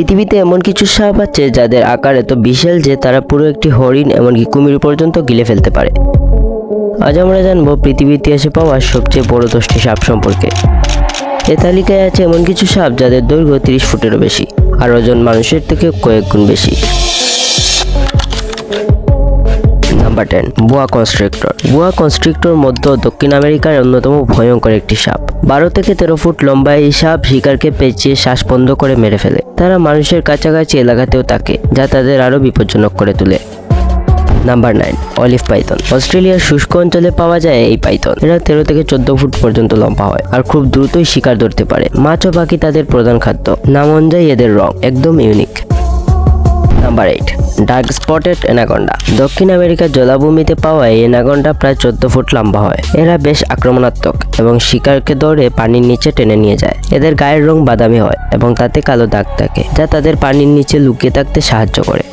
পৃথিবীতে এমন কিছু সাপ আছে যাদের আকার এত বিশাল যে তারা পুরো একটি হরিণ এমনকি কুমির পর্যন্ত গিলে ফেলতে পারে। আজ আমরা জানব পৃথিবীর ইতিহাসে পাওয়া সবচেয়ে বড় দশটি সাপ সম্পর্কে। এ তালিকায় আছে এমন কিছু সাপ যাদের দৈর্ঘ্য তিরিশ ফুটেরও বেশি, আর ওজন মানুষের থেকে কয়েক গুণ বেশি। Number ten boa constrictor boa constrictor মধ্য দক্ষিণ আমেরিকার অন্যতম ভয়ঙ্কর একটি সাপ। বারো থেকে তেরো ফুট লম্বা এই সাপ শিকারকে পেঁচিয়ে শ্বাস বন্ধ করে মেরে ফেলে। তারা মানুষের কাছাকাছি এলাকাতেও থাকে, যা তাদের আরও বিপজ্জনক করে তোলে। নাম্বার নাইন অলিভ পাইথন অস্ট্রেলিয়ার শুষ্ক অঞ্চলে পাওয়া যায় এই পাইথন এরা তেরো থেকে চোদ্দ ফুট পর্যন্ত লম্বা হয় আর খুব দ্রুতই শিকার ধরতে পারে। মাছ ও পাখি তাদের প্রধান খাদ্য। নাম অনুযায়ী এদের রং একদম unique number eight dark spotted anaconda দক্ষিণ আমেরিকার জলাভূমিতে পাওয়া এই এনাকন্ডা প্রায় চোদ্দ ফুট লম্বা হয়। এরা বেশ আক্রমণাত্মক এবং শিকারকে দৌড়ে পানির নিচে টেনে নিয়ে যায়। এদের গায়ের রং বাদামি হয় এবং তাতে কালো দাগ থাকে, যা তাদের পানির নিচে লুকিয়ে থাকতে সাহায্য করে।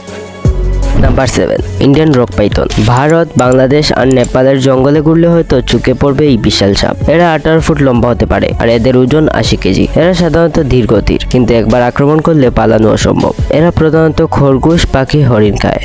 Number seven, Indian rock python. Bharat, Bangladesh আর নেপালের জঙ্গলে ঘুরলে হয়তো চুকে পড়বে এই বিশাল সাপ। এরা আঠারো ফুট লম্বা হতে পারে আর এদের ওজন আশি কেজি। এরা সাধারণত ধীরগতির কিন্তু একবার আক্রমণ করলে পালানো অসম্ভব। এরা প্রধানত খরগোশ, পাখি, হরিণ খায়।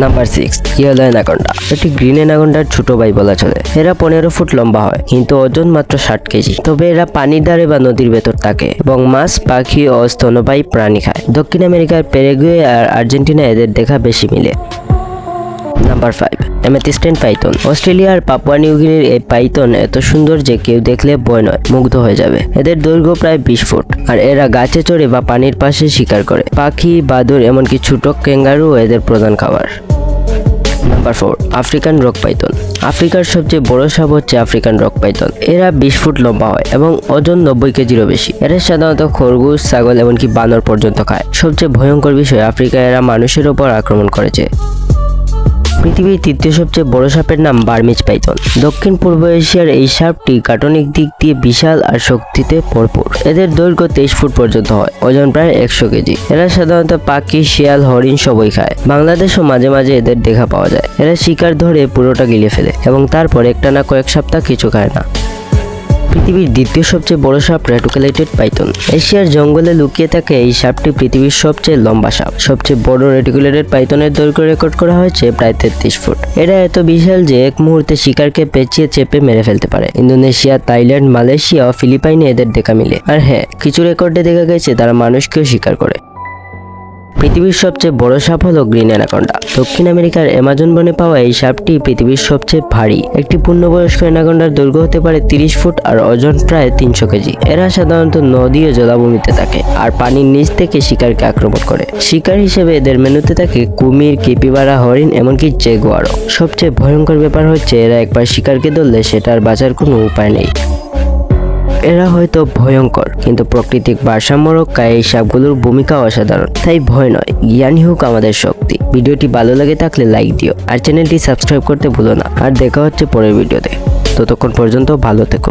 নাম্বার সিক্স ইয়েলো এনাকোন্ডা এটি গ্রিন অ্যানাকন্ডার ছোট ভাই বলা চলে। এরা পনেরো ফুট লম্বা হয়, কিন্তু ওজন মাত্র ষাট কেজি। তবে এরা পানির ধারে বা নদীর ভেতর থাকে এবং মাছ, পাখি ও স্তনবায়ী প্রাণী খায়। দক্ষিণ আমেরিকার পেরেগুয়ে আর আর্জেন্টিনা এদের দেখা বেশি মিলে। নাম্বার ফাইভ অ্যামেথিস্টেন পাইথন অস্ট্রেলিয়ার পাপুয়া নিউগিনির এই পাইথন এত সুন্দর যে কেউ দেখলে ভয় নয়, মুগ্ধ হয়ে যাবে। এদের দৈর্ঘ্য প্রায় বিশ ফুট, আর এরা গাছে চড়ে বা পানির পাশে শিকার করে। পাখি, বাদুর, এমনকি ছোট ক্যাঙ্গারু এদের প্রধান খাবার। Number four African rock python আফ্রিকার সবচেয়ে বড় সাপ হচ্ছে আফ্রিকান রক পাইথন এরা বিশ ফুট লম্বা হয় এবং ওজন নব্বই কেজিরও বেশি। এরা সাধারণত খরগোশ, ছাগল, এমনকি বানর পর্যন্ত খায়। সবচেয়ে ভয়ঙ্কর বিষয় আফ্রিকায় এরা মানুষের ওপর আক্রমণ করেছে। পৃথিবীর তৃতীয় সবচেয়ে বড় সাপের নাম বার্মিজ পাইথন। দক্ষিণ পূর্ব এশিয়ার এই সাপটি কাটনিক দিক দিয়ে বিশাল আর শক্তিতে ভরপুর। এদের দৈর্ঘ্য তেইশ ফুট পর্যন্ত হয়, ওজন প্রায় একশো কেজি। এরা সাধারণত পাখি, শিয়াল, হরিণ সবই খায়। বাংলাদেশও মাঝে মাঝে এদের দেখা পাওয়া যায়। এরা শিকার ধরে পুরোটা গিলে ফেলে এবং তারপর একটা না কয়েক সপ্তাহ কিছু খায় না। পৃথিবীর দ্বিতীয় সবচেয়ে বড় সাপ রেটিকুলেটেড পাইথন। এশিয়ার জঙ্গলে লুকিয়ে থাকে এই সাপটি পৃথিবীর সবচেয়ে লম্বা সাপ। সবচেয়ে বড় রেটিকুলেটেড পাইথনের দৈর্ঘ্য রেকর্ড করা হয়েছে প্রায় তেত্রিশ ফুট। এরা এত বিশাল যে এক মুহূর্তে শিকারকে পেঁচিয়ে চেপে মেরে ফেলতে পারে। ইন্দোনেশিয়া, থাইল্যান্ড, মালয়েশিয়া ও ফিলিপাইনে এদের দেখা মিলে। আর হ্যাঁ কিছু রেকর্ডে দেখা গেছে তারা মানুষকেও শিকার করে। পৃথিবীর সবচেয়ে বড় সাপ হলো গ্রিন অ্যানাকন্ডা। দক্ষিণ আমেরিকার অ্যামাজন বনে পাওয়া এই সাপটি পৃথিবীর সবচেয়ে ভারী। একটি পূর্ণবয়স্ক অ্যানাকন্ডার দৈর্ঘ্য হতে পারে তিরিশ ফুট আর ওজন প্রায় তিনশো কেজি। এরা সাধারণত নদী ও জলাভূমিতে থাকে আর পানির নিচ থেকে শিকারকে আক্রমণ করে। শিকার হিসেবে এদের মেনুতে থাকে কুমির কিপিবারা হরিণ এমনকি জেগুয়ারও। সবচেয়ে ভয়ঙ্কর ব্যাপার হচ্ছে, এরা একবার শিকারকে ধরলে সেটার বাঁচার কোনো উপায় নেই। এরা হয়তো ভয়ঙ্কর, কিন্তু প্রাকৃতিক ভারসাম্য রক্ষায় এই সাপগুলোর ভূমিকা অসাধারণ। তাই ভয় নয় জ্ঞানই হোক আমাদের শক্তি। ভিডিওটি ভালো লাগে থাকলে লাইক দিও, আর চ্যানেলটি সাবস্ক্রাইব করতে ভুলো না। আর দেখা হচ্ছে পরের ভিডিওতে। ততক্ষণ পর্যন্ত ভালো থেকো।